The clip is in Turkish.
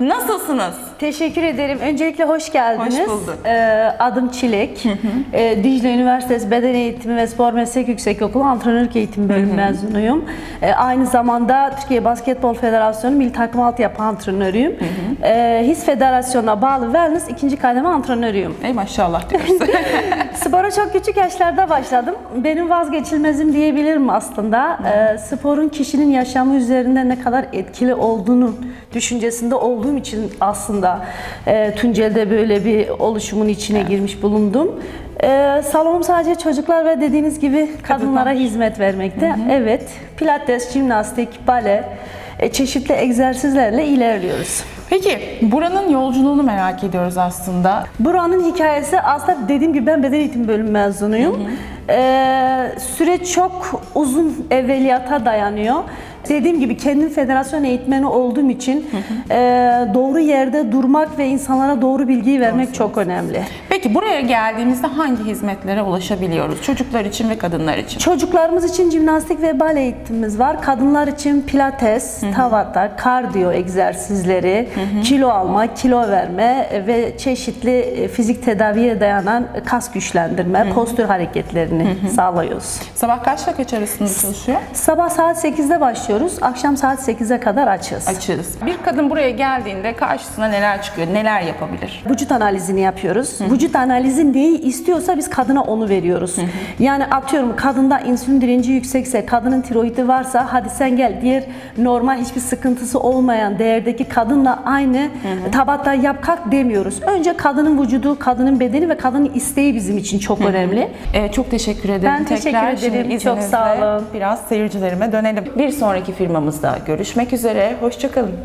Nasılsınız? Teşekkür ederim. Öncelikle hoş geldiniz. Hoş bulduk. Ee, adım Çilek. Ee, Dicle Üniversitesi Beden Eğitimi ve Spor Meslek Yüksekokulu Antrenörlük Eğitimi bölümü mezunuyum. Ee, aynı zamanda Türkiye Basketbol Federasyonu Milli Takım Altyapı Antrenörüyüm. Ee, HİS Federasyonu'na bağlı Wellness ikinci kademe antrenörüyüm. Ey maşallah diyoruz. Spora çok küçük yaşlarda başladım. Benim vazgeçilmezim diyebilirim aslında. Ee, sporun kişinin yaşamı üzerinde ne kadar etkili olduğunu düşüncesinde olduğum için aslında e, Tunceli'de böyle bir oluşumun içine girmiş bulundum. Ee, salonum sadece çocuklar ve dediğiniz gibi kadınlara hizmet vermekte. Evet, pilates, jimnastik, bale, e, çeşitli egzersizlerle ilerliyoruz. Peki buranın yolculuğunu merak ediyoruz aslında. Buranın hikayesi aslında dediğim gibi ben beden eğitimi bölümü mezunuyum. Ee, süreç çok uzun evveliyata dayanıyor. Dediğim gibi kendim federasyon eğitmeni olduğum için e, doğru yerde durmak ve insanlara doğru bilgiyi vermek çok önemli. Peki buraya geldiğimizde hangi hizmetlere ulaşabiliyoruz? Çocuklar için ve kadınlar için. Çocuklarımız için jimnastik ve bale eğitimimiz var. Kadınlar için pilates, tabata, kardiyo egzersizleri, kilo alma, kilo verme ve çeşitli e, fizik tedaviye dayanan kas güçlendirme, postür hareketlerini sağlıyoruz. Sabah kaçla kaç arasında çalışıyor? Sabah saat 8'de başlıyoruz, akşam saat 8'e kadar açız. Açığız. Bir kadın buraya geldiğinde karşısına neler çıkıyor? Neler yapabilir? Vücut analizini yapıyoruz. Vücut analizi neyi istiyorsa biz kadına onu veriyoruz. Yani atıyorum kadında insülin direnci yüksekse, kadının tiroidi varsa hadi sen gel diğer normal hiçbir sıkıntısı olmayan değerdeki kadınla aynı tabatta yap kalk demiyoruz. Önce kadının vücudu, kadının bedeni ve kadının isteği bizim için çok önemli. Ee, çok teşekkür ederim. Ben teşekkür Tekrar ederim. şimdi Çok sağ olun. Biraz seyircilerime dönelim. Bir sonraki firmamızda görüşmek üzere. Hoşçakalın.